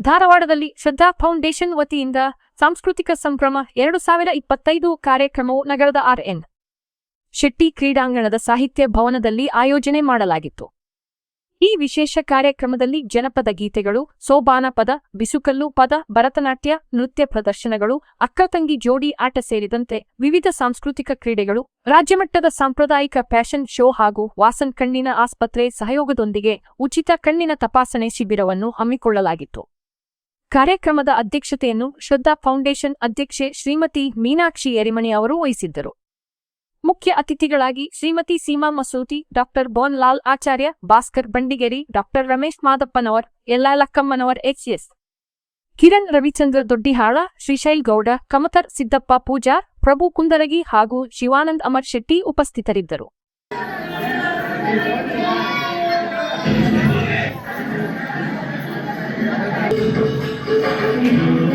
ಧಾರವಾಡದಲ್ಲಿ ಶ್ರದ್ಧಾ ಫೌಂಡೇಶನ್ ವತಿಯಿಂದ ಸಾಂಸ್ಕೃತಿಕ ಸಂಭ್ರಮ ಎರಡು ಸಾವಿರ ಇಪ್ಪತ್ತೈದು ಕಾರ್ಯಕ್ರಮವು ನಗರದ ಆರ್ಎನ್ ಶೆಟ್ಟಿ ಕ್ರೀಡಾಂಗಣದ ಸಾಹಿತ್ಯ ಭವನದಲ್ಲಿ ಆಯೋಜನೆ ಮಾಡಲಾಗಿತ್ತು. ಈ ವಿಶೇಷ ಕಾರ್ಯಕ್ರಮದಲ್ಲಿ ಜನಪದ ಗೀತೆಗಳು, ಸೋಬಾನ ಪದ, ಬಿಸುಕಲ್ಲು ಪದ, ಭರತನಾಟ್ಯ, ನೃತ್ಯ ಪ್ರದರ್ಶನಗಳು ಅಕ್ಕತಂಗಿ ಜೋಡಿ ಆಟ ಸೇರಿದಂತೆ ವಿವಿಧ ಸಾಂಸ್ಕೃತಿಕ ಕ್ರೀಡೆಗಳು, ರಾಜ್ಯಮಟ್ಟದ ಸಾಂಪ್ರದಾಯಿಕ ಫ್ಯಾಷನ್ ಶೋ ಹಾಗೂ ವಾಸನ್ ಕಣ್ಣಿನ ಆಸ್ಪತ್ರೆ ಸಹಯೋಗದೊಂದಿಗೆ ಉಚಿತ ಕಣ್ಣಿನ ತಪಾಸಣೆ ಶಿಬಿರವನ್ನು ಹಮ್ಮಿಕೊಳ್ಳಲಾಗಿತ್ತು. ಕಾರ್ಯಕ್ರಮದ ಅಧ್ಯಕ್ಷತೆಯನ್ನು ಶ್ರದ್ಧಾ ಫೌಂಡೇಶನ್ ಅಧ್ಯಕ್ಷೆ ಶ್ರೀಮತಿ ಮೀನಾಕ್ಷಿ ಎರಿಮಣಿ ಅವರು ವಹಿಸಿದ್ದರು. ಮುಖ್ಯ ಅತಿಥಿಗಳಾಗಿ ಶ್ರೀಮತಿ ಸೀಮಾ ಮಸೂತಿ ಡಾಕ್ಟರ್ ಲಾಲ್ ಆಚಾರ್ಯ, ಭಾಸ್ಕರ್ ಬಂಡಿಗೇರಿ ಡಾಕ್ಟರ್ ರಮೇಶ್ ಮಾದಪ್ಪನವರ್ ಎಲ್ಲಾ ಲಕ್ಕಮ್ಮನವರ್ ಎಚ್ಎಸ್ ಕಿರಣ್ ರವಿಚಂದ್ರ ದೊಡ್ಡಿಹಾಳ, ಶ್ರೀಶೈಲ್ ಗೌಡ, ಕಮತರ್ ಸಿದ್ದಪ್ಪ ಪೂಜಾರ್ ಪ್ರಭು ಕುಂದರಗಿ ಹಾಗೂ ಶಿವಾನಂದ್ ಅಮರ್ ಶೆಟ್ಟಿ ಉಪಸ್ಥಿತರಿದ್ದರು. Música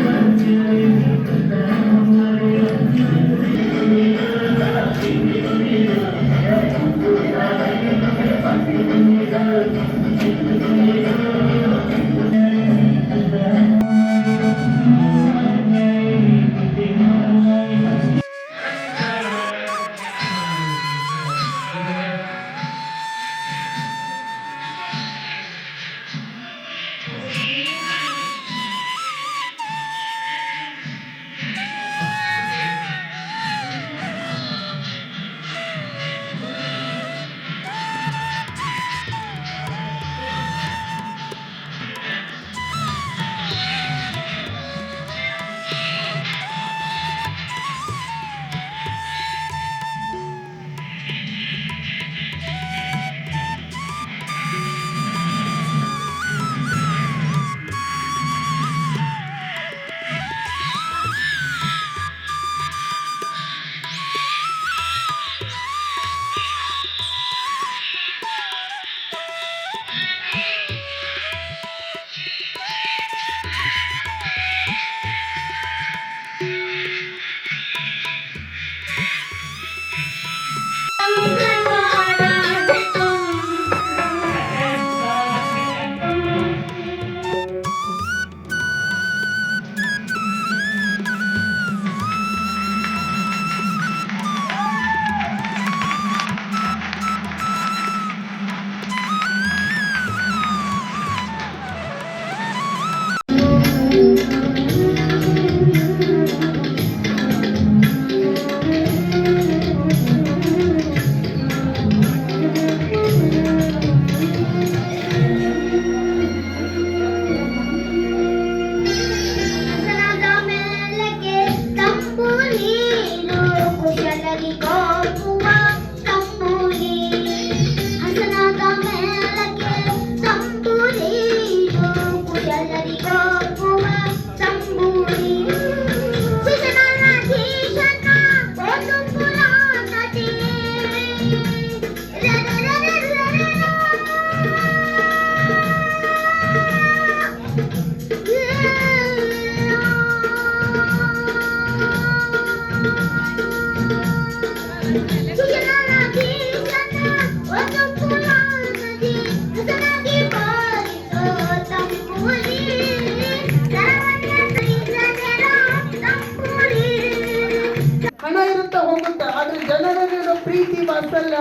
ಹಣ ಇರುತ್ತೆ ಹೋಗುತ್ತೆ, ಆದ್ರೆ ಜನರಲ್ಲಿರೋ ಪ್ರೀತಿ ವಾತ್ಸಲ್ಯ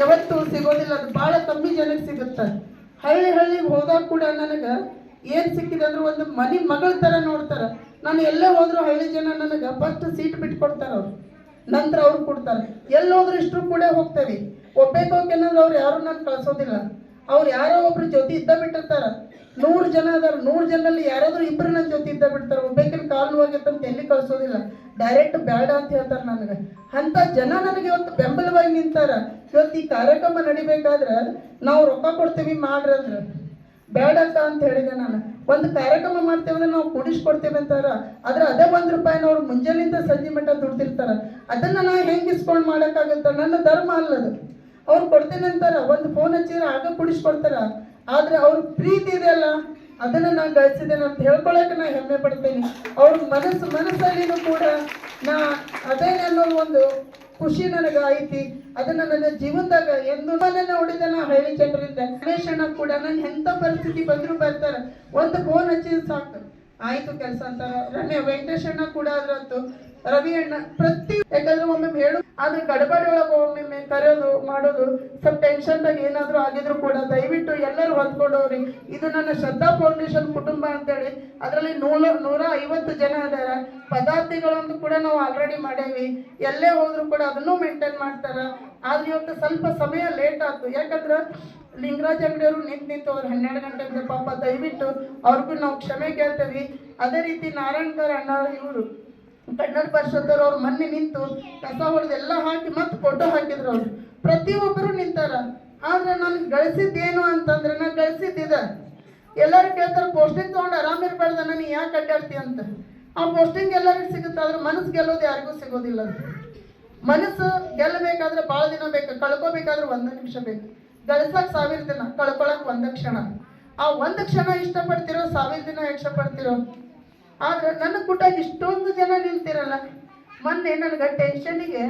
ಯಾವತ್ತೂ ಸಿಗೋದಿಲ್ಲ, ಅದು ಭಾಳ ಕಮ್ಮಿ ಜನಕ್ಕೆ ಸಿಗುತ್ತೆ. ಹಳ್ಳಿ ಹಳ್ಳಿಗೆ ಹೋದಾಗ ಕೂಡ ನನಗೆ ಏನು ಸಿಕ್ಕಿದೆ ಅಂದ್ರೆ ಒಂದು ಮನೆ ಮಗಳ ಥರ ನೋಡ್ತಾರೆ. ನಾನು ಎಲ್ಲೇ ಹೋದ್ರು ಹಳ್ಳಿ ಜನ ನನಗೆ ಫಸ್ಟ್ ಸೀಟ್ ಬಿಟ್ಕೊಡ್ತಾರೆ ಅವ್ರು. ನಂತರ ಅವ್ರು ಕೊಡ್ತಾರೆ. ಎಲ್ಲೋದ್ರು ಇಷ್ಟರು ಕೂಡ ಹೋಗ್ತೇವೆ. ಒಬ್ಬೇಕೋಕೆನಂದ್ರೆ ಅವ್ರು ಯಾರು ನಾನು ಕಳ್ಸೋದಿಲ್ಲ. ಅವ್ರು ಯಾರೋ ಒಬ್ರು ಜೊತೆ ಇದ್ದ ಬಿಟ್ಟಿರ್ತಾರೆ. ನೂರು ಜನ ಅದಾರ, ನೂರು ಜನರಲ್ಲಿ ಯಾರಾದರೂ ಇಬ್ಬರು ನನ್ನ ಜೊತೆ ಇದ್ದ ಬಿಡ್ತಾರೆ ಒಬ್ಬೇಕಿನ ಕಾಲು ಅಂತ ಎಲ್ಲಿ ಕಳ್ಸೋದಿಲ್ಲ. ಡೈರೆಕ್ಟ್ ಬೇಡ ಅಂತ ಹೇಳ್ತಾರೆ ನನಗೆ. ಅಂತ ಜನ ನನಗೆ ಇವತ್ತು ಬೆಂಬಲವಾಗಿ ನಿಂತಾರ. ಇವತ್ತು ಈ ಕಾರ್ಯಕ್ರಮ ನಡಿಬೇಕಾದ್ರೆ ನಾವು ರೊಕ್ಕ ಕೊಡ್ತೀವಿ ಮಾಡ್ರಿ ಅಂದ್ರೆ. ಬೇಡಕ್ಕ ಅಂತ ಹೇಳಿದೆ ನಾನು. ಒಂದು ಕಾರ್ಯಕ್ರಮ ಮಾಡ್ತೇವೆ ಅಂದ್ರೆ ನಾವು ಕೊಡಿಸ್ಕೊಡ್ತೇವೆ ಅಂತಾರ. ಆದ್ರೆ ಅದೇ ಒಂದು ರೂಪಾಯಿನ ಅವ್ರು ಮುಂಜಾನಿಂದ ಸಂಜೆ ಮಟ್ಟ ದುಡ್ದಿರ್ತಾರ. ಅದನ್ನ ನಾ ಹೆಂಗೆ ಇಸ್ಕೊಂಡು ಮಾಡೋಕ್ಕಾಗತ್ತ? ನನ್ನ ಧರ್ಮ ಅಲ್ಲದು. ಅವ್ರು ಕೊಡ್ತೇನೆ ಅಂತಾರ. ಒಂದು ಫೋನ್ ಹಚ್ಚಿದ್ರೆ ಆಗ ಕುಡಿಸ್ಕೊಡ್ತಾರ. ಆದ್ರೆ ಅವ್ರ ಪ್ರೀತಿ ಇದೆಯಲ್ಲ, ಅದನ್ನ ನಾನು ಗಳಿಸಿದ್ದೇನೆ ಅಂತ ಹೇಳ್ಕೊಳಕ್ಕೆ ನಾ ಹೆಮ್ಮೆ ಪಡ್ತೇನೆ. ಅವ್ರ ಮನಸ್ಸು ಮನಸ್ಸಲ್ಲಿನೂ ಕೂಡ ನಾ ಅದೇ ಒಂದು ಖುಷಿ ನನಗೆ ಐತಿ ಅದನ್ನ ನನ್ನ ಜೀವನದಾಗ ಎಂದು ಮನನ್ನ ನಾ ಹಳ್ಳಿ ಜನರಿಂದ. ಅನ್ವೇಷಣ ಕೂಡ ನನ್ ಎಂತ ಪರಿಸ್ಥಿತಿ ಬಂದ್ರು ಬರ್ತಾರ. ಒಂದು ಫೋನ್ ಹಚ್ಚಿದ್ ಸಾಕು. ಆಯ್ತು ಕೆಲಸ ಅಂತ. ರಮ್ಯ ವೆಂಕಟೇಶಣ್ಣ ಕೂಡ ಅದ್ರತ್ತು ರವಿ ಅಣ್ಣ ಪ್ರತಿ ಯಾಕಂದ್ರೆ ಒಮ್ಮೆ ಹೇಳು, ಆದ್ರೆ ಗಡಬಡಿ ಒಳಗೆ ಒಮ್ಮೊಮ್ಮೆ ಕರೆಯೋದು ಮಾಡೋದು ಸ್ವಲ್ಪ ಟೆನ್ಷನ್ದಾಗ ಏನಾದರೂ ಆಗಿದ್ರು ಕೂಡ ದಯವಿಟ್ಟು ಎಲ್ಲರೂ ಹೊಂದ್ಕೊಂಡವ್ರಿ ಇದು ನನ್ನ ಶ್ರದ್ಧಾ ಫೌಂಡೇಶನ್ ಕುಟುಂಬ ಅಂತೇಳಿ, ಅದರಲ್ಲಿ ನೂರ ನೂರ ಐವತ್ತು ಜನ ಇದಾರೆ. ಪದಾರ್ಥಗಳಂತೂ ಕೂಡ ನಾವು ಆಲ್ರೆಡಿ ಮಾಡೇವಿ. ಎಲ್ಲೇ ಹೋದ್ರು ಕೂಡ ಅದನ್ನು ಮೇಂಟೈನ್ ಮಾಡ್ತಾರ. ಆದ್ರೆ ಇವತ್ತು ಸ್ವಲ್ಪ ಸಮಯ ಲೇಟ್ ಆಯ್ತು. ಯಾಕಂದ್ರೆ ಲಿಂಗರಾಜ್ ಅಂಗಡಿಯವರು ನಿಂತು ನಿಂತು ಅವ್ರು ಹನ್ನೆರಡು ಗಂಟೆಗೆ ಪಾಪ ದಯವಿಟ್ಟು ಅವ್ರಿಗೂ ನಾವು ಕ್ಷಮೆ ಕೇಳ್ತೇವೆ. ಅದೇ ರೀತಿ ನಾರಾಯಣಕರ್ ಅಣ್ಣ ಇವರು ಕನ್ನಡ ಪರಿಷತ್ತವ್ರು ಅವ್ರು ಮೊನ್ನೆ ನಿಂತು ಕಸ ಹೊಡೆದು ಎಲ್ಲ ಹಾಕಿ ಮತ್ತೆ ಫೋಟೋ ಹಾಕಿದ್ರು ಅವ್ರು. ಪ್ರತಿಯೊಬ್ಬರು ನಿಂತಾರ. ಆದ್ರೆ ನಾನು ಗಳಿಸಿದ್ದೇನು ಅಂತಂದ್ರೆ ನಾನು ಗಳಿಸಿದ್ದಿದೆ. ಎಲ್ಲರೂ ಕೇಳ್ತಾರೆ, ಪೋಸ್ಟಿಂಗ್ ತೊಗೊಂಡು ಆರಾಮಿರ್ಬಾರ್ದ ನಾನು ಯಾಕೆ ಅಡ್ಡಾಡ್ತಿ ಅಂತ. ಆ ಪೋಸ್ಟಿಂಗ್ ಎಲ್ಲರಿಗೂ ಸಿಗುತ್ತೆ, ಆದ್ರೆ ಮನಸ್ಸು ಗೆಲ್ಲೋದು ಯಾರಿಗೂ ಸಿಗೋದಿಲ್ಲ ಮನಸ್ಸು ಗೆಲ್ಲಬೇಕಾದ್ರೆ ಭಾಳ ದಿನ ಬೇಕು, ಕಳ್ಕೊಬೇಕಾದ್ರೆ ಒಂದು ನಿಮಿಷ ಬೇಕು. ಗಳಿಸಕ್ ಸಾವಿರ ದಿನ, ಕಳ್ಕೊಳಕ್ ಒಂದು ಕ್ಷಣ. ಆ ಒಂದು ಕ್ಷಣ ಇಷ್ಟಪಡ್ತಿರೋ ಸಾವಿರ ದಿನ ಇಷ್ಟಪಡ್ತಿರೋ ಆದ್ರೆ ನನ್ನ ಕೂಟಾಗ ಇಷ್ಟೊಂದು ಜನ ನಿಲ್ತಿರಲ್ಲ. ಮೊನ್ನೆ ನನಗೆ ಟೆನ್ಷನಿಗೆ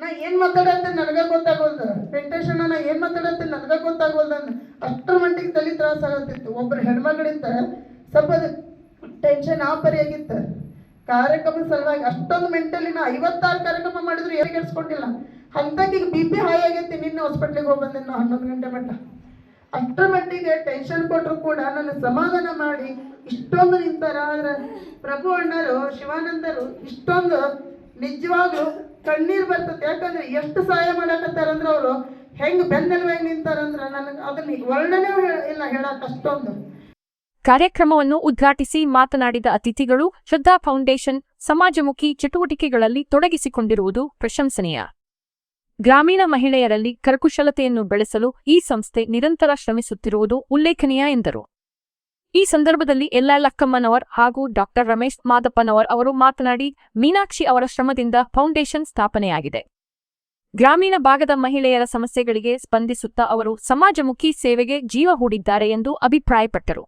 ನಾ ಏನು ಮಾತಾಡತ್ತೆ ನನಗೆ ಗೊತ್ತಾಗೋಲ್ದು. ವೆಂಕಟೇಶಣ್ಣ ನಾ ಏನು ಮಾತಾಡತ್ತೆ ನನಗೆ ಗೊತ್ತಾಗೋಲ್ದು ಅಂದ. ಅಷ್ಟರ ಮಟ್ಟಿಗೆ ತಲೆ ತ್ರಾಸ ಆಗತ್ತಿತ್ತು ಒಬ್ಬರು ಹೆಣ್ಮಗಳಿಂದ ಸ್ವಲ್ಪ ಟೆನ್ಷನ್ ಆ ಪರಿಯಾಗಿತ್ತು ಕಾರ್ಯಕ್ರಮ ಸಲುವಾಗಿ ಅಷ್ಟೊಂದು ಮೆಂಟಲಿ ನಾ ಐವತ್ತಾರು ಕಾರ್ಯಕ್ರಮ ಮಾಡಿದ್ರು ಏನು ಕೆಡ್ಸ್ಕೊಂಡಿಲ್ಲ. ಈಗ ಬಿ ಪಿ ಹೈ ಆಗೈತಿ, ನಿನ್ನೆ ಹಾಸ್ಪಿಟ್ಲಿಗೆ ಹೋಗಿ ಬಂದೆ ನಾ ಹನ್ನೊಂದು ಗಂಟೆ ಮಟ್ಟ. ಅಷ್ಟರ ಮಟ್ಟಿಗೆ ಟೆನ್ಷನ್ ಕೊಟ್ಟರು ಕೂಡ ನನ್ನ ಸಮಾಧಾನ ಮಾಡಿ ಇಷ್ಟೊಂದು ನಿಂತಾರ ಆದ್ರೆ ಪ್ರಭು ಅಣ್ಣರು, ಶಿವಾನಂದರು ಇಷ್ಟೊಂದು ನಿಜವಾಗ್ಲೂ ಕಣ್ಣೀರು ಬರ್ತದೆ. ಯಾಕಂದ್ರೆ ಎಷ್ಟು ಸಹಾಯ ಮಾಡಕತ್ತಾರಂದ್ರೆ ಅವರು ಹೆಂಗ್ ಬೆನ್ನೆಲುವಾಗಿ ನಿಂತಾರಂದ್ರೆ ನನಗೆ ಅದನ್ನ ವರ್ಣನೆ ಇಲ್ಲ ಹೇಳಕ್ ಅಷ್ಟೊಂದು. ಕಾರ್ಯಕ್ರಮವನ್ನು ಉದ್ಘಾಟಿಸಿ ಮಾತನಾಡಿದ ಅತಿಥಿಗಳು ಶ್ರದ್ಧಾ ಫೌಂಡೇಶನ್ ಸಮಾಜಮುಖಿ ಚಟುವಟಿಕೆಗಳಲ್ಲಿ ತೊಡಗಿಸಿಕೊಂಡಿರುವುದು ಪ್ರಶಂಸನೀಯ. ಗ್ರಾಮೀಣ ಮಹಿಳೆಯರಲ್ಲಿ ಕರಕುಶಲತೆಯನ್ನು ಬೆಳೆಸಲು ಈ ಸಂಸ್ಥೆ ನಿರಂತರ ಶ್ರಮಿಸುತ್ತಿರುವುದು ಉಲ್ಲೇಖನೀಯ ಎಂದರು. ಈ ಸಂದರ್ಭದಲ್ಲಿ ಎಲ್ಲ ಲಕ್ಕಮ್ಮನವರ್ ಹಾಗೂ ಡಾಕ್ಟರ್ ರಮೇಶ್ ಮಾದಪ್ಪನವರ್ ಅವರು ಮಾತನಾಡಿ, ಮೀನಾಕ್ಷಿ ಅವರ ಶ್ರಮದಿಂದ ಫೌಂಡೇಶನ್ ಸ್ಥಾಪನೆಯಾಗಿದೆ. ಗ್ರಾಮೀಣ ಭಾಗದ ಮಹಿಳೆಯರ ಸಮಸ್ಯೆಗಳಿಗೆ ಸ್ಪಂದಿಸುತ್ತಾ ಅವರು ಸಮಾಜಮುಖಿ ಸೇವೆಗೆ ಜೀವ ಹೂಡಿದ್ದಾರೆ ಎಂದು ಅಭಿಪ್ರಾಯಪಟ್ಟರು.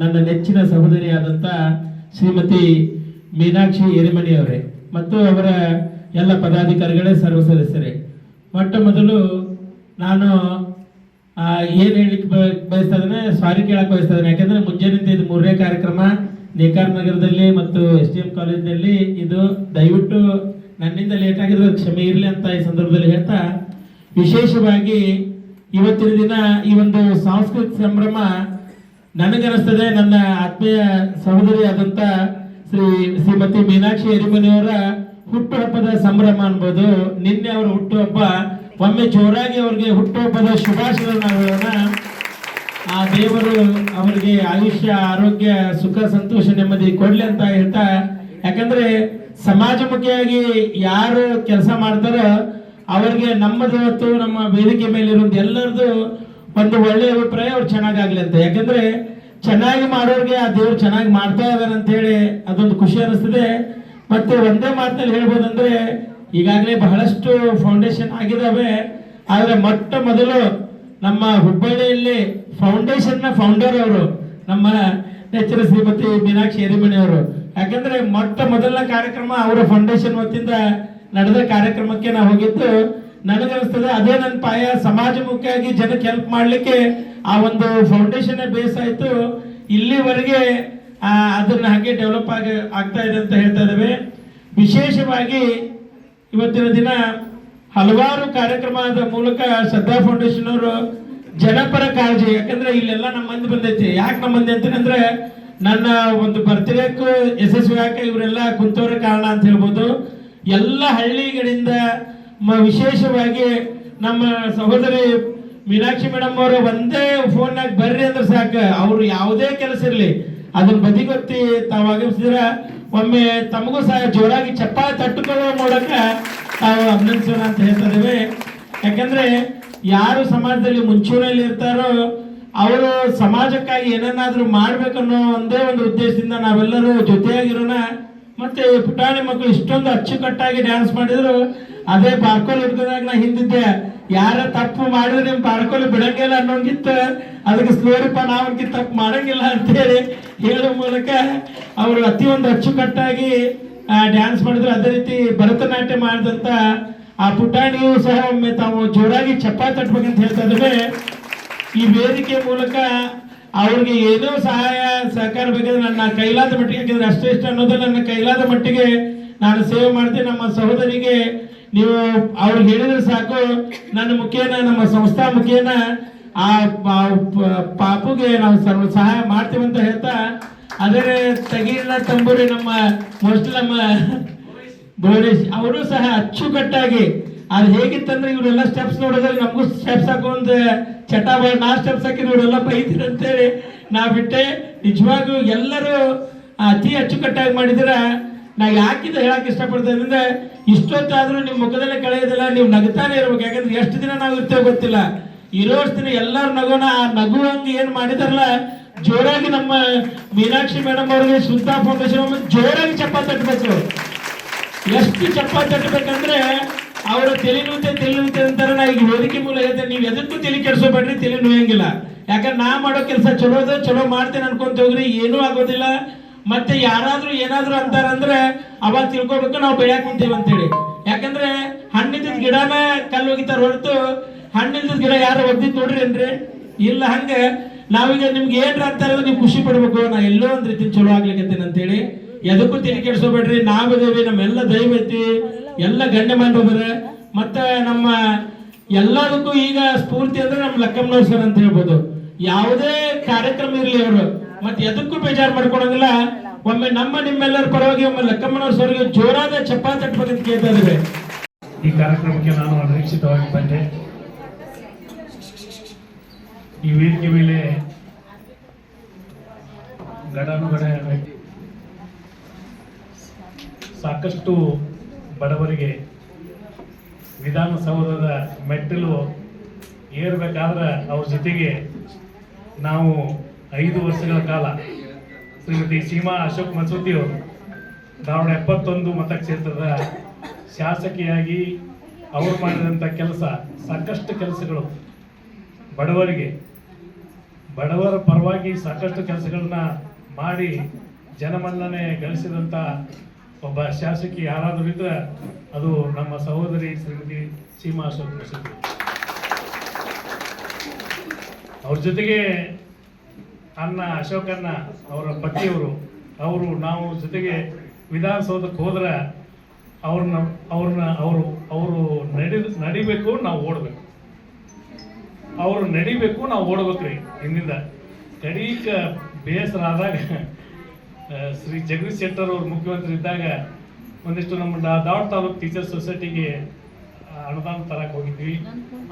ನನ್ನ ನೆಚ್ಚಿನ ಸಹೋದರಿಯಾದಂಥ ಶ್ರೀಮತಿ ಮೀನಾಕ್ಷಿ ಅವರೇ ಮತ್ತು ಅವರ ಎಲ್ಲ ಪದಾಧಿಕಾರಿಗಳೇ ಸರ್ವ ಸದಸ್ಯರೇ. ಮೊಟ್ಟ ಮೊದಲು ನಾನು ಏನು ಹೇಳಿಕ್ ಬಯಸ್ತಾ ಇದ್ದೇನೆ ಸಾರಿ ಕೇಳಕ್ಕೆ ಬಯಸ್ತಾ ಇದ್ದೇನೆ. ಯಾಕಂದ್ರೆ ಮುಂಜಾನೆಯಿಂದ ಇದು ಮೂರನೇ ಕಾರ್ಯಕ್ರಮ, ನೇಕಾರ್ ನಗರದಲ್ಲಿ ಮತ್ತು ಎಸ್ ಡಿ ಎಂ ಕಾಲೇಜಿನಲ್ಲಿ ಇದು ದಯವಿಟ್ಟು ನನ್ನಿಂದ ಲೇಟ್ ಆಗಿದ್ರೆ ಕ್ಷಮೆ ಇರಲಿ ಅಂತ ಈ ಸಂದರ್ಭದಲ್ಲಿ ಹೇಳ್ತಾ, ವಿಶೇಷವಾಗಿ ಇವತ್ತಿನ ದಿನ ಈ ಒಂದು ಸಾಂಸ್ಕೃತಿಕ ಸಂಭ್ರಮ ನನಗನಿಸ್ತದೆ ನನ್ನ ಆತ್ಮೀಯ ಸಹೋದರಿ ಆದಂತ ಶ್ರೀ ಶ್ರೀಮತಿ ಮೀನಾಕ್ಷಿ ಎರಿಮನಿಯವರ ಹುಟ್ಟುಹಬ್ಬದ ಸಂಭ್ರಮ ಅನ್ಬೋದು. ನಿನ್ನೆ ಅವರ ಹುಟ್ಟುಹಬ್ಬ. ಒಮ್ಮೆ ಜೋರಾಗಿ ಅವ್ರಿಗೆ ಹುಟ್ಟುಹಬ್ಬದ ಶುಭಾಶಯ ನಾವು ಹೇಳೋಣ ಆ ದೇವರು ಅವರಿಗೆ ಆಯುಷ್ಯ, ಆರೋಗ್ಯ, ಸುಖ, ಸಂತೋಷ, ನೆಮ್ಮದಿ ಕೊಡ್ಲಿ ಅಂತ ಹೇಳ್ತಾ, ಯಾಕಂದ್ರೆ ಸಮಾಜಮುಖಿಯಾಗಿ ಯಾರು ಕೆಲಸ ಮಾಡ್ತಾರೋ ಅವರಿಗೆ ನಮ್ಮದು ನಮ್ಮ ವೇದಿಕೆ ಮೇಲೆ ಇರೋದು ಎಲ್ಲರದು ಒಂದು ಒಳ್ಳೆಯ ಅಭಿಪ್ರಾಯ ಅವ್ರು ಚೆನ್ನಾಗಾಗ್ಲಿ ಅಂತ. ಯಾಕಂದ್ರೆ ಚೆನ್ನಾಗಿ ಮಾಡೋರಿಗೆ ಆ ದೇವ್ರು ಚೆನ್ನಾಗಿ ಮಾಡ್ತಾ ಅಂತ ಹೇಳಿ ಅದೊಂದು ಖುಷಿ ಅನಿಸ್ತದೆ. ಮತ್ತೆ ಒಂದೇ ಮಾತಿನಲ್ಲಿ ಹೇಳ್ಬೋದಂದ್ರೆ, ಈಗಾಗಲೇ ಬಹಳಷ್ಟು ಫೌಂಡೇಶನ್ ಆಗಿದ್ದಾವೆ ಆದ್ರೆ ಮೊಟ್ಟ ಮೊದಲು ನಮ್ಮ ಹುಬ್ಬಳ್ಳಿಯಲ್ಲಿ ಫೌಂಡೇಶನ್ನ ಫೌಂಡರ್ ಅವರು ನಮ್ಮ ನೆಚ್ಚಿನ ಶ್ರೀಮತಿ ಮೀನಾಕ್ಷಿ ಎರಿಮಣಿ ಅವರು ಯಾಕಂದ್ರೆ ಮೊಟ್ಟ ಮೊದಲನ ಕಾರ್ಯಕ್ರಮ ಅವರ ಫೌಂಡೇಶನ್ ವತಿಯಿಂದ ನಡೆದ ಕಾರ್ಯಕ್ರಮಕ್ಕೆ ನಾವು ಹೋಗಿದ್ದು. ನನಗನ್ನಿಸ್ತದೆ ಅದೇ ನನ್ನ ಪಾಯ. ಸಮಾಜಮುಖಿಯಾಗಿ ಜನಕ್ಕೆ ಹೆಲ್ಪ್ ಮಾಡ್ಲಿಕ್ಕೆ ಆ ಒಂದು ಫೌಂಡೇಶನ್ ಬೇಸ್ ಆಯ್ತು. ಇಲ್ಲಿವರೆಗೆ ಅದನ್ನ ಹಾಗೆ ಡೆವಲಪ್ ಆಗಿ, ಆಗ್ತಾ ಇದೆ ಅಂತ ಹೇಳ್ತಾ ಇದ್ದೇವೆ. ವಿಶೇಷವಾಗಿ ಇವತ್ತಿನ ದಿನ ಹಲವಾರು ಕಾರ್ಯಕ್ರಮದ ಮೂಲಕ ಶ್ರದ್ಧಾ ಫೌಂಡೇಶನ್ ಅವರು ಜನಪರ ಕಾಳಜಿ, ಯಾಕಂದ್ರೆ ಇಲ್ಲೆಲ್ಲ ನಮ್ಮ ಮಂದಿ ಬಂದೈತಿ. ಯಾಕೆ ನಮ್ಮ ಮಂದಿ ಅಂತಂದ್ರೆ ನನ್ನ ಒಂದು ಬರ್ತ್ಡೇಕ್ಕೂ ಯಶಸ್ವಿ ಹಾಕ ಇವರೆಲ್ಲ ಕುಂತವ್ರ ಕಾರಣ ಅಂತ ಹೇಳ್ಬೋದು. ಎಲ್ಲ ಹಳ್ಳಿಗಳಿಂದ ವಿಶೇಷವಾಗಿ ನಮ್ಮ ಸಹೋದರಿ ಮೀನಾಕ್ಷಿ ಮೇಡಮ್ ಅವರು ಒಂದೇ ಫೋನ್ನಾಗ ಬರ್ರಿ ಅಂದ್ರೆ ಸಾಕು. ಅವ್ರು ಯಾವುದೇ ಕೆಲಸ ಇರಲಿ. ಅದನ್ನ ಬದಿಗೊತ್ತಿ ತಾವು ಆಗಮಿಸಿದ್ರ ಒಮ್ಮೆ ತಮಗೂ ಸಹ ಜೋರಾಗಿ ಚಪ್ಪಾಳೆ ತಟ್ಟುಕೊಳ್ಳುವ ಮೂಲಕ ತಾವು ಅಭಿನಂದಿಸೋಣ ಅಂತ ಹೇಳ್ತಾ ಇದ್ದೇವೆ. ಯಾಕಂದ್ರೆ ಯಾರು ಸಮಾಜದಲ್ಲಿ ಮುಂಚೂಣಿಯಲ್ಲಿ ಇರ್ತಾರೋ ಅವರು ಸಮಾಜಕ್ಕಾಗಿ ಏನನ್ನಾದ್ರೂ ಮಾಡ್ಬೇಕನ್ನೋ ಒಂದೇ ಒಂದು ಉದ್ದೇಶದಿಂದ ನಾವೆಲ್ಲರೂ ಜೊತೆಯಾಗಿರೋಣ. ಮತ್ತೆ ಪುಟಾಣಿ ಮಕ್ಕಳು ಇಷ್ಟೊಂದು ಅಚ್ಚುಕಟ್ಟಾಗಿ ಡ್ಯಾನ್ಸ್ ಮಾಡಿದ್ರು, ಅದೇ ಬಾರ್ಕೋಲ್ ಹಿಡ್ಕೊಂಡಾಗ ನಾ ಹಿಂದಿದ್ದೆ. ಯಾರ ತಪ್ಪು ಮಾಡಿದ್ರೆ ನಿಮ್ ಬಾರ್ಕೋಲ್ ಬಿಡಂಗಿಲ್ಲ ಅನ್ನೋಂಗಿತ್ತ. ಅದಕ್ಕೆ ಸ್ಲೋರಿಪ್ಪ ನಾವಂಕಿ ತಪ್ಪು ಮಾಡಂಗಿಲ್ಲ ಅಂತೇಳಿ ಹೇಳೋ ಮೂಲಕ ಅವರು ಅತಿ ಒಂದು ಅಚ್ಚುಕಟ್ಟಾಗಿ ಡ್ಯಾನ್ಸ್ ಮಾಡಿದ್ರು. ಅದೇ ರೀತಿ ಭರತನಾಟ್ಯ ಮಾಡಿದಂತ ಆ ಪುಟಾಣಿಯು ಸಹ ಒಮ್ಮೆ ತಾವು ಜೋರಾಗಿ ಚಪ್ಪಾ ತಟ್ಬೇಕಂತ ಹೇಳ್ತಾ ಇದ್ರೆ ಈ ವೇದಿಕೆ ಮೂಲಕ ಅವ್ರಿಗೆ ಏನೋ ಸಹಾಯ ಸಹಕಾರ ಬೇಕಾದ್ರೆ ನನ್ನ ಕೈಲಾದ ಮಟ್ಟಿಗೆ ಯಾಕಂದ್ರೆ ಅಷ್ಟೇ ಇಷ್ಟ ಅನ್ನೋದು ನನ್ನ ಕೈಲಾದ ಮಟ್ಟಿಗೆ ನಾನು ಸೇವೆ ಮಾಡ್ತೀನಿ. ನಮ್ಮ ಸಹೋದರಿಗೆ ನೀವು ಅವ್ರಿಗೆ ಹೇಳಿದ್ರೆ ಸಾಕು. ನನ್ನ ಮುಖೇನ, ನಮ್ಮ ಸಂಸ್ಥಾ ಮುಖೇನ, ಆ ಪಾಪುಗೆ ನಾವು ಸರ್ವ ಸಹಾಯ ಮಾಡ್ತೀವಿ ಅಂತ ಹೇಳ್ತಾ ಅದೇ ತಗೀರ್ನ ತಂಬೂರಿ ನಮ್ಮ ಮೋಸ್ಟ್ಲಿ ನಮ್ಮ ಭುವನೇಶ್. ಅವರು ಸಹ ಅಚ್ಚುಕಟ್ಟಾಗಿ, ಅದು ಹೇಗಿತ್ತಂದ್ರೆ ಇವರೆಲ್ಲ ಸ್ಟೆಪ್ಸ್ ನೋಡಿದ್ರೆ ನಮಗೂ ಸ್ಟೆಪ್ಸ್ ಹಾಕೊಂಡ್ ಚಟ ಬೇಡ ನಾ ಇವರೆಲ್ಲ ಬೈತೀರಿ ಅಂತೇಳಿ ನಾ ಬಿಟ್ಟೆ ನಿಜವಾಗೂ ಎಲ್ಲರೂ ಅತಿ ಅಚ್ಚುಕಟ್ಟಾಗಿ ಮಾಡಿದಿರ. ನಾ ಯಾಕಿದ ಹೇಳಕ್ ಇಷ್ಟಪಡ್ತೇನೆ ಅಂದ್ರೆ, ಇಷ್ಟೊತ್ತಾದ್ರೂ ನಿಮ್ಮ ಮುಖದಲ್ಲೇ ಕಳೆಯೋದಿಲ್ಲ ನೀವು ನಗ್ತಾನೆ ಇರ್ಬೇಕು. ಯಾಕಂದ್ರೆ ಎಷ್ಟು ದಿನ ನಾವು ಇರ್ತೇವೆ ಗೊತ್ತಿಲ್ಲ ಇರೋಷ್ಟು ದಿನ ಎಲ್ಲರೂ ನಗೋಣ, ಆ ನಗುವಂಗೆ ಏನ್ ಮಾಡಿದಾರಲ್ಲ, ಜೋರಾಗಿ ನಮ್ಮ ಮೀನಾಕ್ಷಿ ಮೇಡಮ್ ಅವ್ರಿಗೆ ಸುಲ್ತಾ ಫೌಂಡೇಶನ್ ಜೋರಾಗಿ ಚಪ್ಪ ತಟ್ಟಬೇಕು ಎಷ್ಟು ಚಪ್ಪಾಳೆ ತಟ್ಟಬೇಕಂದ್ರೆ ಅವರ ತಲೆ ನುತ್ತೆ ತಲೆ ನುತ್ತೆ ಅಂತಾರೆ ನಾ ಈಗ ವೇದಿಕೆ ಮೂಲ ಹೇಳ್ತೇನೆ ನೀವು ಎದಕ್ಕೂ ತಲೆ ಕೆಡಿಸೋಬೇಡ್ರಿ ತಲೆ ನೋಯಂಗಿಲ್ಲ. ಯಾಕಂದ್ರೆ ನಾ ಮಾಡೋ ಕೆಲಸ ಚಲೋ ಅದ, ಚಲೋ ಮಾಡ್ತೇನೆ ಅನ್ಕೊಂತ ಹೋಗ್ರಿ, ಏನೂ ಆಗೋದಿಲ್ಲ. ಮತ್ತೆ ಯಾರಾದ್ರೂ ಏನಾದ್ರೂ ಅಂತಾರಂದ್ರೆ, ಅವಾಗ ತಿಳ್ಕೊಬೇಕು, ನಾವು ಬೆಳ್ಯಾಕ್ ಕುಂತೀವಿ ಅಂತೇಳಿ. ಯಾಕಂದ್ರೆ ಹಣ್ಣಿದ್ದ ಗಿಡನ ಕಲ್ಲು ಹೋಗಿತಾರ ಹೊರತು ಹಣ್ಣಿಲ್ದ ಗಿಡ ಯಾರು ಒದ್ದಿದ್ ನೋಡ್ರಿ ಏನ್ರಿ? ಇಲ್ಲ ಹಂಗೆ, ನಾವೀಗ ನಿಮ್ಗೆ ಏನ್ರ ಅಂತಾರ ನೀವು ಖುಷಿ ಪಡ್ಬೇಕು, ನಾ ಎಲ್ಲೋ ಒಂದ್ ರೀತಿ ಚಲೋ ಆಗ್ಲಿಕ್ಕೆ ಅಂತೇಳಿ ಎದಕ್ಕೂ ತಿಳಿ ಕೆಡಿಸೋಬೇಡ್ರಿ ನಾವಿದೇವಿ, ನಮ್ಮೆಲ್ಲ ದೈವ ಐತಿ. ಎಲ್ಲ ಗಣ್ಯ ಮಾಡಿದ್ರೆ ಮತ್ತೆ ನಮ್ಮ ಎಲ್ಲದಕ್ಕೂ ಈಗ ಸ್ಫೂರ್ತಿ ಅಂದ್ರೆ ನಮ್ಮ ಲಕ್ಕಮ್ಮನವ್ರು ಸರ್ ಅಂತ ಹೇಳ್ಬೋದು. ಯಾವುದೇ ಕಾರ್ಯಕ್ರಮ ಇರಲಿ ಅವರು. ಮತ್ತೆ ಎದಕ್ಕೂ ಬೇಜಾರು ಮಾಡ್ಕೊಳಂಗಿಲ್ಲ. ಒಮ್ಮೆ ನಮ್ಮ ನಿಮ್ಮೆಲ್ಲರ ಪರವಾಗಿ ಒಮ್ಮೆ ಲಕ್ಕಮ್ಮನವ್ರ ಸರ್ಗೆ ಜೋರಾದ ಚಪ್ಪಾ ತಟ್ಬೇಕಂತ ಕೇಳ್ತಾ ಈ ಕಾರ್ಯಕ್ರಮಕ್ಕೆ ನಾನು ಅನಿರೀಕ್ಷಿತವಾಗಿ ಬಂದೆ. ಈ ವೇದಿಕೆ ಮೇಲೆ ಗಡಾನುಗಡ ಸಾಕಷ್ಟು ಬಡವರಿಗೆ ವಿಧಾನಸೌಧದ ಮೆಟ್ಟಿಲು ಏರ್ಬೇಕಾದ್ರೆ ಅವ್ರ ಜೊತೆಗೆ ನಾವು ಐದು ವರ್ಷಗಳ ಕಾಲ ಶ್ರೀಮತಿ ಸೀಮಾ ಅಶೋಕ್ ಮಸೂದಿಯವರು ಧಾರವಾಡ ಎಪ್ಪತ್ತೊಂದು ಮತಕ್ಷೇತ್ರದ ಶಾಸಕಿಯಾಗಿ ಅವರು ಮಾಡಿದಂಥ ಕೆಲಸ, ಸಾಕಷ್ಟು ಕೆಲಸಗಳು. ಬಡವರಿಗೆ, ಬಡವರ ಪರವಾಗಿ ಸಾಕಷ್ಟು ಕೆಲಸಗಳನ್ನ ಮಾಡಿ ಜನಮನ್ನಣೆ ಗಳಿಸಿದಂಥ ಒಬ್ಬ ಶಾಸಕಿ ಯಾರಾದರೂ ಇದ್ರೆ ಅದು ನಮ್ಮ ಸಹೋದರಿ ಶ್ರೀಮತಿ ಸೀಮಾ ಅಶೋಕ್ ಪ್ರಸಿದ್ಧ. ಅವ್ರ ಜೊತೆಗೆ ಅನ್ನ ಅಶೋಕನ್ನ ಅವರ ಪತಿಯವರು, ಅವರು ನಾವು ಜೊತೆಗೆ ವಿಧಾನಸೌಧಕ್ಕೆ ಹೋದ್ರೆ ಅವ್ರನ್ನ ಅವ್ರನ್ನ, ಅವರು ಅವರು ನಡಿ, ನಡಿಬೇಕು, ನಾವು ಓಡಬೇಕು. ಅವರು ನಡಿಬೇಕು, ನಾವು ಓಡ್ಬೇಕ್ರಿ. ಹಿಂದಿಂದ ಕಡೀಕ ಬೇಸರ ಆದಾಗ ಶ್ರೀ ಜಗದೀಶ್ ಶೆಟ್ಟರ್ ಅವರು ಮುಖ್ಯಮಂತ್ರಿ ಇದ್ದಾಗ ಒಂದಿಷ್ಟು ನಮ್ಮ ದಾವಣ ತಾಲೂಕ್ ಟೀಚರ್ಸ್ ಸೊಸೈಟಿಗೆ ಅನುದಾನ ತರಕ್ ಹೋಗಿದ್ವಿ.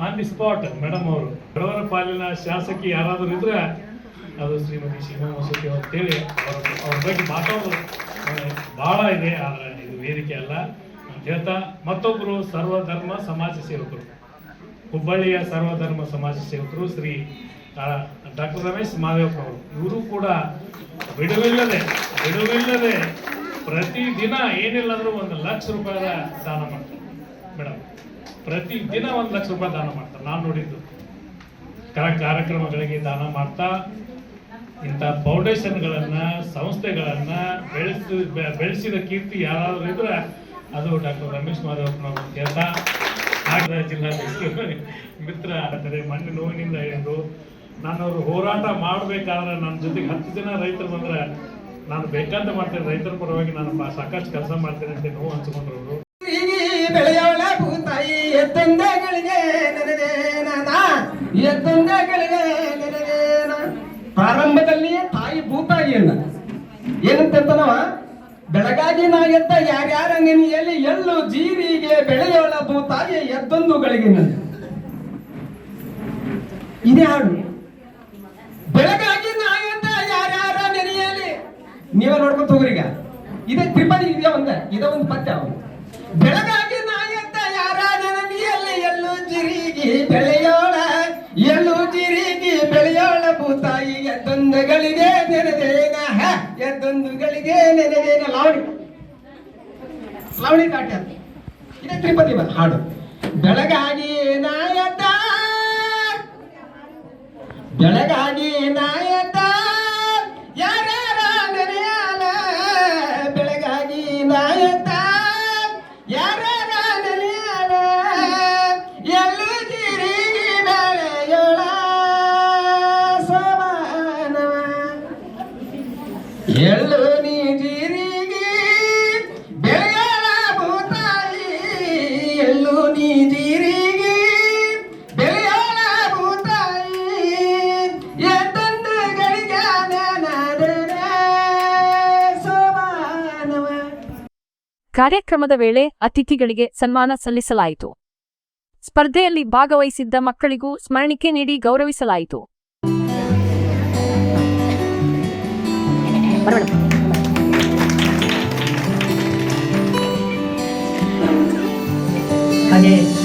ಆನ್ ದಿ ಸ್ಪಾಟ್ ಮೇಡಮ್ ಅವರು. ಬಡವರ ಪಾಲಿನ ಶಾಸಕಿ ಯಾರಾದರೂ ಇದ್ರೆ ಅದು ಶ್ರೀಮತಿ ಶಿವ ಮಸೂತಿ ಅವ್ರು ಅಂತೇಳಿ ಅವ್ರ ಬಗ್ಗೆ ಮಾತಾಡೋದು. ಬಹಳ ಇದೆ, ಆದರೆ ಇದು ವೇದಿಕೆ ಅಲ್ಲ. ಅಂತ ಹೇಳ್ತಾ ಮತ್ತೊಬ್ಬರು ಸರ್ವಧರ್ಮ ಸಮಾಜ ಸೇವಕರು. ಹುಬ್ಬಳ್ಳಿಯ ಸರ್ವಧರ್ಮ ಸಮಾಜ ಸೇವಕರು ಶ್ರೀ ಡಾಕ್ಟರ್ ರಮೇಶ್ ಮಾದೇವಪ್ಪ ಅವರು, ಇವರು ಕೂಡ ಬಿಡುವಿಲ್ಲದೆ ಬಿಡುವಿಲ್ಲದೆ ಪ್ರತಿದಿನ ಏನಿಲ್ಲ ಅಂದ್ರೂ ಒಂದು ಲಕ್ಷ ರೂಪಾಯಿ ದಾನ ಮಾಡ್ತಾರೆ. ಮೇಡಮ್, ಪ್ರತಿದಿನ ಒಂದು ಲಕ್ಷ ರೂಪಾಯಿ ದಾನ ಮಾಡ್ತಾರೆ. ನಾನು ನೋಡಿದ್ದು. ಕರ- ಕಾರ್ಯಕ್ರಮಗಳಿಗೆ ದಾನ ಮಾಡ್ತಾ, ಇಂಥ ಫೌಂಡೇಶನ್ಗಳನ್ನು ಸಂಸ್ಥೆಗಳನ್ನು ಬೆಳೆಸಿ ಬೆಳೆಸಿದ ಕೀರ್ತಿ ಯಾರಾದರೂ ಇದ್ರೆ ಅದು ಡಾಕ್ಟರ್ ರಮೇಶ್ ಮಾದೇವಪ್ಪನವರು ಹಾಗದ ಜಿಲ್ಲಾಧ್ಯಕ್ಷರು ಮಿತ್ರ ಅಂದರೆ ಮಣ್ಣು ನೋವಿನಿಂದ ಹಿಡಿದು ನಾನು ಹೋರಾಟ ಮಾಡಬೇಕಾದ್ರೆ ನನ್ನ ಜೊತೆಗೆ ಹತ್ತು ಜನ ರೈತರು ಬಂದ್ರೆ ನಾನು ಬೇಕಂತ ಮಾಡ್ತೇನೆ. ರೈತರ ಪರವಾಗಿ ನಾನು ಸಾಕಷ್ಟು ಕೆಲಸ ಮಾಡ್ತೇನೆ ಅಂತ ನೋವು ಹಂಚಿಕೊಂಡ್ರು ಬೆಳೆಯೋಳ ಭೂತಾಯಿ, ಎತ್ತೊಂದಗಳಿಗೆ ಎತ್ತೊಂದಗಳಿಗೆ ಪ್ರಾರಂಭದಲ್ಲಿಯೇ ತಾಯಿ ಭೂತಾಯಿಯನ್ನ ಏನಂತಂತನವ? ಬೆಳಗಾಗಿ ನಾ ಎದ್ದ ಯಾರ್ಯಾರ ನೆನೆಯಲ್ಲಿ ಎಳ್ಳು ಜೀರಿಗೆ ಬೆಳೆಯೋಳ ಭೂತಾಯಿ ಎದ್ದೊಂದುಗಳಿಗೆ ನನ್ನ ಇದೇ ಹಾಡು ಮಾಡ್ಕೊಂತ ಹೋಗ್ರಿಗ ಇದೇ ತ್ರಿಪದಿ ಇದೆಯಾ ಒಂದ? ಇದ ಒಂದು ಪದ್ಯ ಅವನು ಬೆಳಗಾಗಿ ನಾಯತ್ತ ಯಾರ ನನಗಿಯಲ್ಲಿ ಎಲ್ಲೂ ಜಿರಿಗಿ ಬೆಳೆಯೋಣ ಎಲ್ಲೂ ಜಿರಿಗಿ ಬೆಳೆಯೋಣ ಭೂತಾಯಿ ಎದ್ದೊಂದುಗಳಿಗೆ ನೆನೆದೇನ ಎದ್ದೊಂದುಗಳಿಗೆ ನೆನೆದೇನ ಲಾವಣಿ. ಲಾವಣಿ ಕಾಟ್ಯ ಇದೇ ತ್ರಿಪದಿ ಬಂದ ಹಾಡು. ಬೆಳಗಾಗಿ ನಾಯತ್ತ ಬೆಳಗಾಗಿ ನಾಯ ಬೆಳಗಾಗಿ ಕಾರ್ಯಕ್ರಮದ ವೇಳೆ ಅತಿಥಿಗಳಿಗೆ ಸನ್ಮಾನ ಸಲ್ಲಿಸಲಾಯಿತು. ಸ್ಪರ್ಧೆಯಲ್ಲಿ ಭಾಗವಹಿಸಿದ್ದ ಮಕ್ಕಳಿಗೂ ಸ್ಮರಣಿಕೆ ನೀಡಿ ಗೌರವಿಸಲಾಯಿತು. ಹಾಗೆ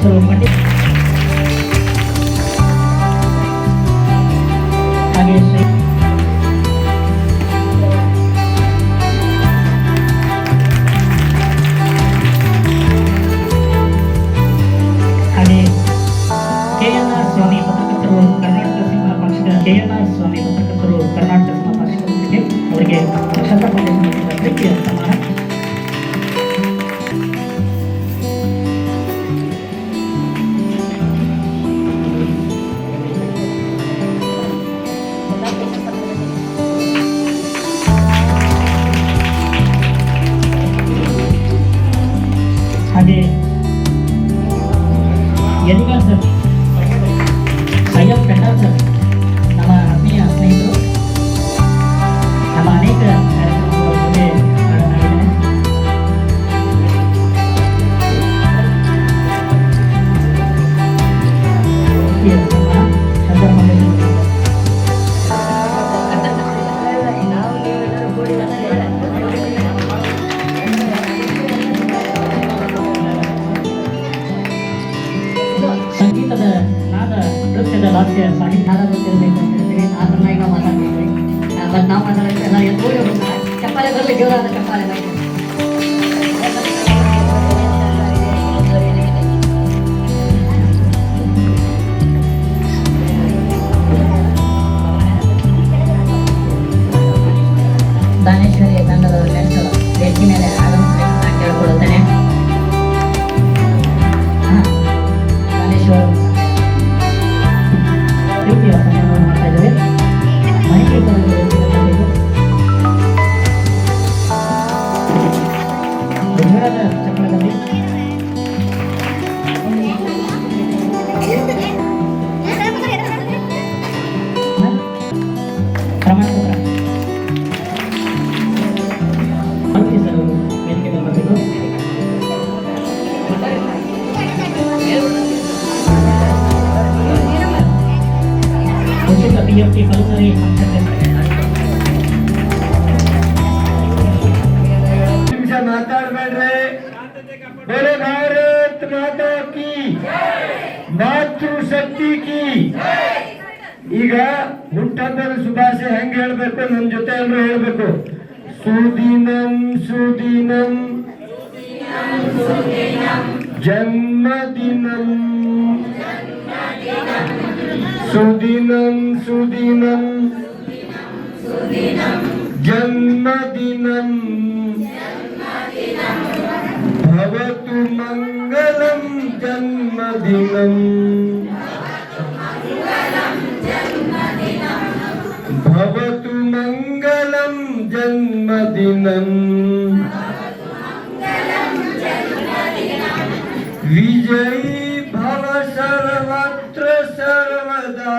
10 menit. Kayaknya suami tetap terus karena kesimpulan sudah. Kayaknya suami tetap ಉಚಿತ ಪಿಎಫ್ಟಿ ಪಲ್ಸರಿ ಫಂಕ್ಷನ್ ನಿಮಿಷ ಮಾತಾಡ್ಬೇಡ್ರಿ बोले भारत माता की ಮಾತೃಶಕ್ತಿ ಕಿ ಈಗ ಹುಟ್ಟಹಬ್ಬದ ಶುಭಾಶಯ ಹೆಂಗ್ ಹೇಳ್ಬೇಕು ನಮ್ ಜೊತೆ ಎಲ್ರು ಹೇಳ್ಬೇಕು ಸುದಿನಂ ಸುದಿನಂ జన్మదినం. సుదినం సుదినం. జన్మదినం. భవతు మంగళం జన్మదినం. భవతు మంగళం జన్మదినం. विजयी भव सर्वत्र सर्वदा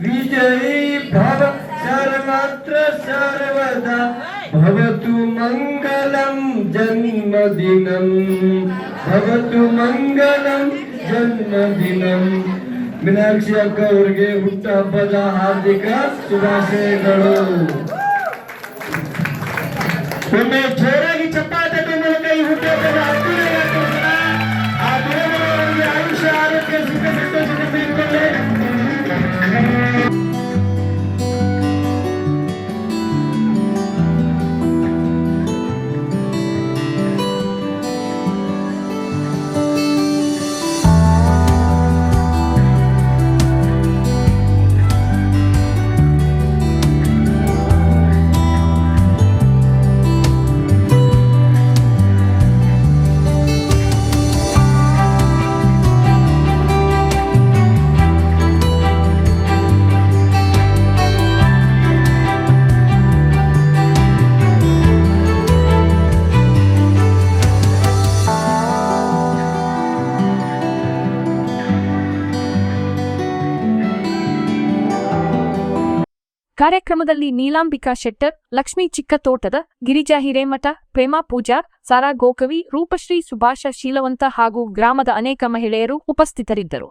विजयी भव सर्वत्र सर्वदा भवतु मङ्गलं जन्मदिनं भवतु मङ्गलं ಜನ್ಮದಿನಂ ಮೀನಾಕ್ಷಿ ಅಕ್ಕ ಅವರಿಗೆ ಹುಟ್ಟ ಹಬ್ಬದ ಹಾರ್ದಿಕ ಶುಭಾಶಯಗಳು ಒಮ್ಮೆ ಜೋರಾಗಿ ಚಪ್ಪಾಳೆ ಮೂಲಕ ಈ ಹುಟ್ಟುಹಬ್ಬದ ಅದ್ದೂರಿಯಾಗಿ ಸಂತೋಷ ನೀಡಿಕೊಳ್ಳಿ. ಕಾರ್ಯಕ್ರಮದಲ್ಲಿ ನೀಲಾಂಬಿಕಾ ಶೆಟ್ಟರ್, ಲಕ್ಷ್ಮೀ ಚಿಕ್ಕತೋಟದ ಗಿರಿಜಾ ಹಿರೇಮಠ, ಪ್ರೇಮಾ ಪೂಜಾರ್ ಸಾರಾ ಗೋಕವಿ, ರೂಪಶ್ರೀ ಸುಭಾಷ ಶೀಲವಂತ ಹಾಗೂ ಗ್ರಾಮದ ಅನೇಕ ಮಹಿಳೆಯರು ಉಪಸ್ಥಿತರಿದ್ದರು.